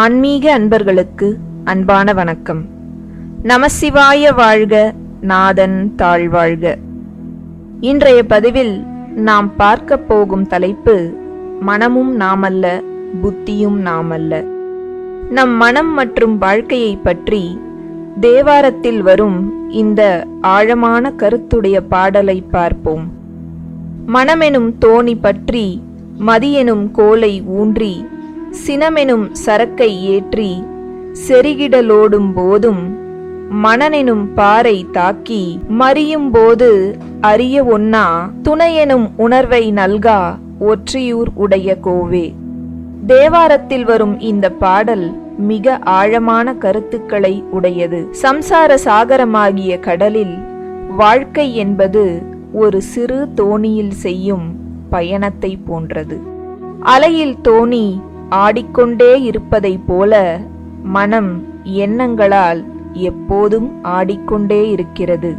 ஆன்மீக அன்பர்களுக்கு அன்பான வணக்கம். நமசிவாய வாழ்க நாதன் தாழ்வாழ்க. இன்றைய பதிவில் நாம் பார்க்க போகும் தலைப்பு மனமும் நாமல்ல புத்தியும் நாமல்ல. நம் மனம் மற்றும் வாழ்க்கையை பற்றி தேவாரத்தில் வரும் இந்த ஆழமான கருத்துடைய பாடலை பார்ப்போம். மனமெனும் தோணி பற்றி மதியெனும் கோலை ஊன்றி சினமெனும் சரக்கை ஏற்றி செருகிடலோடும் போதும் மனனெனும் பாறை தாக்கி மறியும் போது அறிய ஒன்னா துணையெனும் உணர்வை நல்கா ஒற்றியூர் உடைய கோவே. தேவாரத்தில் வரும் இந்த பாடல் மிக ஆழமான கருத்துக்களை உடையது. சம்சார சாகரமாகிய கடலில் வாழ்க்கை என்பது ஒரு சிறு தோணியில் செய்யும் பயணத்தை போன்றது. அலையில் தோணி ஆடிக்கொண்டே இருப்பதைப் போல மனம் எண்ணங்களால் எப்போதும் ஆடிக்கொண்டே இருக்கிறது.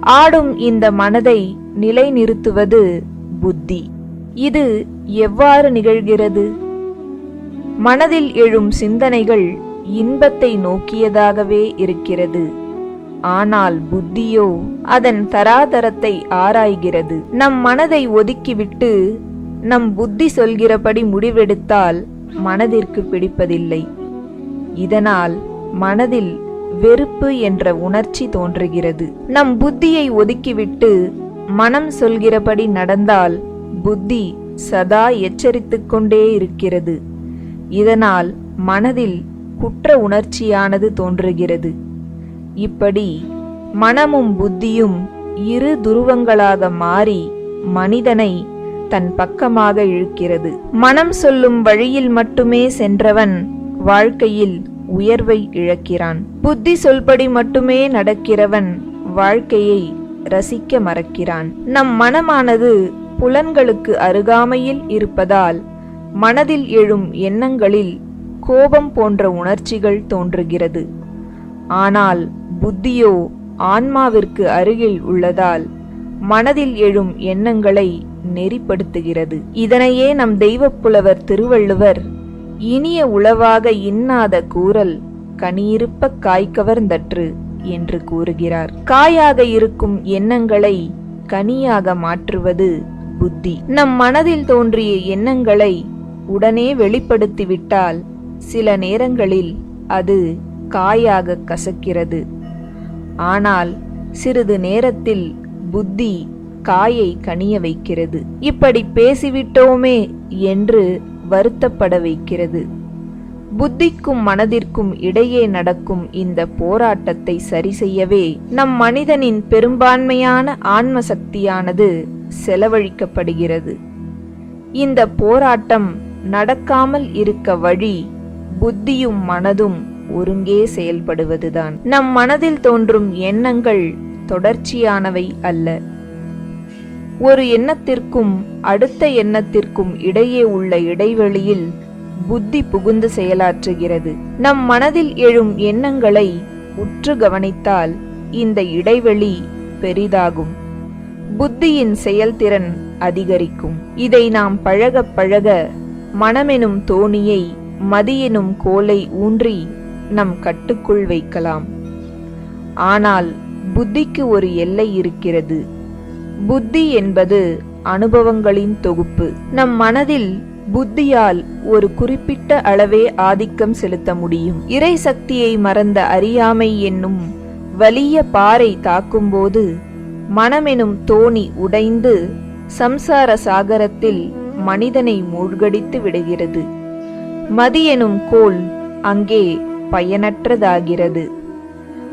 ஆடும் இந்த மனதை நிலைநிறுத்துவது புத்தி. இது எவ்வாறு நிகழ்கிறது? மனதில் எழும் சிந்தனைகள் இன்பத்தை நோக்கியதாகவே இருக்கிறது. ஆனால் புத்தியோ அதன் தராதரத்தை ஆராய்கிறது. நம் மனதை ஒதுக்கிவிட்டு நம் புத்தி சொல்கிறபடி முடிவெடுத்தால் மனதிற்கு பிடிப்பதில்லை. இதனால் மனதில் வெறுப்பு என்ற உணர்ச்சி தோன்றுகிறது. நம் புத்தியை ஒதுக்கிவிட்டு மனம் சொல்கிறபடி நடந்தால் புத்தி சதா எச்சரித்துக் கொண்டே இருக்கிறது. இதனால் மனதில் குற்ற உணர்ச்சியானது தோன்றுகிறது. இப்படி மனமும் புத்தியும் இரு துருவங்களாக மாறி மனிதனை தன் பக்கமாக இழுக்கிறது. மனம் சொல்லும் வழியில் மட்டுமே சென்றவன் வாழ்க்கையில் உயர்வை இழக்கிறான். புத்தி சொல்படி மட்டுமே நடக்கிறவன் வாழ்க்கையை ரசிக்க மறக்கிறான். நம் மனமானது புலன்களுக்கு அருகாமையில் இருப்பதால் மனதில் எழும் எண்ணங்களில் கோபம் போன்ற உணர்ச்சிகள் தோன்றுகிறது. ஆனால் புத்தியோ ஆன்மாவிற்கு அருகில் உள்ளதால் மனதில் எழும் எண்ணங்களை நெறிப்படுத்துகிறது. இதனையே நம் தெய்வப்புலவர் திருவள்ளுவர் இனிய உளவாக இன்னாத கூறல் கனியிருப்ப காய்கவர்ந்தற்று என்று கூறுகிறார். காயாக இருக்கும் எண்ணங்களை கனியாக மாற்றுவது புத்தி. நம் மனதில் தோன்றிய எண்ணங்களை உடனே வெளிப்படுத்திவிட்டால் சில நேரங்களில் அது காயாக கசக்கிறது. ஆனால் சிறிது நேரத்தில் புத்தி காயை கனிய வைக்கிறது. இப்படி பேசிவிட்டோமே என்று வருத்தப்பட வைக்கிறது. புத்திக்கும் மனதிற்கும் இடையே நடக்கும் இந்த போராட்டத்தை சரி செய்யவே நம் மனிதனின் பெரும்பான்மையான ஆன்ம சக்தியானது செலவழிக்கப்படுகிறது. இந்த போராட்டம் நடக்காமல் இருக்க வழி புத்தியும் மனதும் ஒருங்கே செயல்படுவதுதான். நம் மனதில் தோன்றும் எண்ணங்கள் தொடர்ச்சியானவை அல்ல. ஒரு எண்ணத்திற்கும் அடுத்த எண்ணத்திற்கும் இடையே உள்ள இடைவெளியில் புத்தி புகுந்து செயலாற்றுகிறது. நம் மனதில் எழும் எண்ணங்களை உற்று கவனித்தால் இந்த இடைவெளி பெரிதாகும். புத்தியின் செயல்திறன் அதிகரிக்கும். இதை நாம் பழக பழக மனமெனும் தோணியை மதியெனும் கோலை ஊன்றி நம் கட்டுக்குள் வைக்கலாம். ஆனால் புத்திக்கு ஒரு எல்லை இருக்கிறது. புத்தி என்பது அனுபவங்களின் தொகுப்பு. நம் மனதில் புத்தியால் ஒரு குறிப்பிட்ட அளவே ஆதிக்கம் செலுத்த முடியும். இறை சக்தியை மறந்த அறியாமை என்னும் வலிய பாறை தாக்கும்போது மனமெனும் தோணி உடைந்து சம்சார சாகரத்தில் மனிதனை மூழ்கடித்து விடுகிறது. மதியெனும் கோல் அங்கே பயனற்றதாகிறது.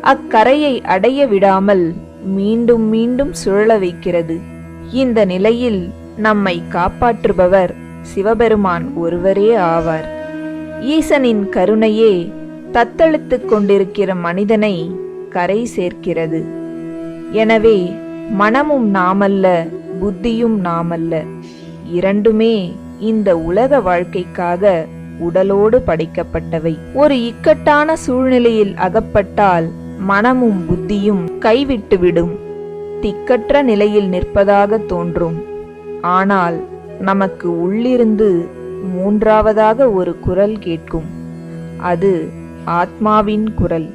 அக்கரையை அடைய விடாமல் மீண்டும் மீண்டும் சுழல வைக்கிறது. இந்த நிலையில் நம்மை காப்பாற்றுபவர் சிவபெருமான் ஒருவரே ஆவார். ஈசனின் கருணையே தத்தளித்துக் கொண்டிருக்கிற மனிதனை கரை சேர்க்கிறது. எனவே மனமும் நாமல்ல புத்தியும் நாமல்ல. இரண்டுமே இந்த உலக வாழ்க்கைக்காக உடலோடு படைக்கப்பட்டவை. ஒரு இக்கட்டான சூழ்நிலையில் அகப்பட்டால் மனமும் புத்தியும் கைவிட்டுவிடும். திக்கற்ற நிலையில் நிற்பதாக தோன்றும். ஆனால் நமக்கு உள்ளிருந்து மூன்றாவதாக ஒரு குரல் கேட்கும். அது ஆத்மாவின் குரல்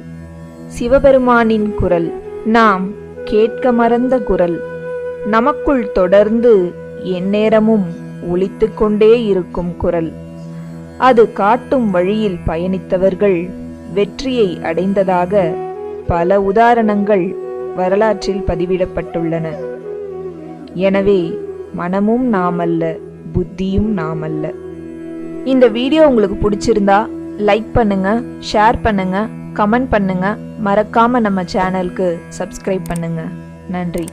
சிவபெருமானின் குரல் நாம் கேட்க மறந்த குரல். நமக்குள் தொடர்ந்து எந்நேரமும் ஒழித்து கொண்டே இருக்கும் குரல். அது காட்டும் வழியில் பயணித்தவர்கள் வெற்றியை அடைந்ததாக பல உதாரணங்கள் வரலாற்றில் பதிவிடப்பட்டுள்ளன. எனவே மனமும் நாமல்ல புத்தியும் நாமல்ல. இந்த வீடியோ உங்களுக்கு பிடிச்சிருந்தா லைக் பண்ணுங்க ஷேர் பண்ணுங்க கமெண்ட் பண்ணுங்க. மறக்காம நம்ம சேனலுக்கு சப்ஸ்கிரைப் பண்ணுங்க. நன்றி.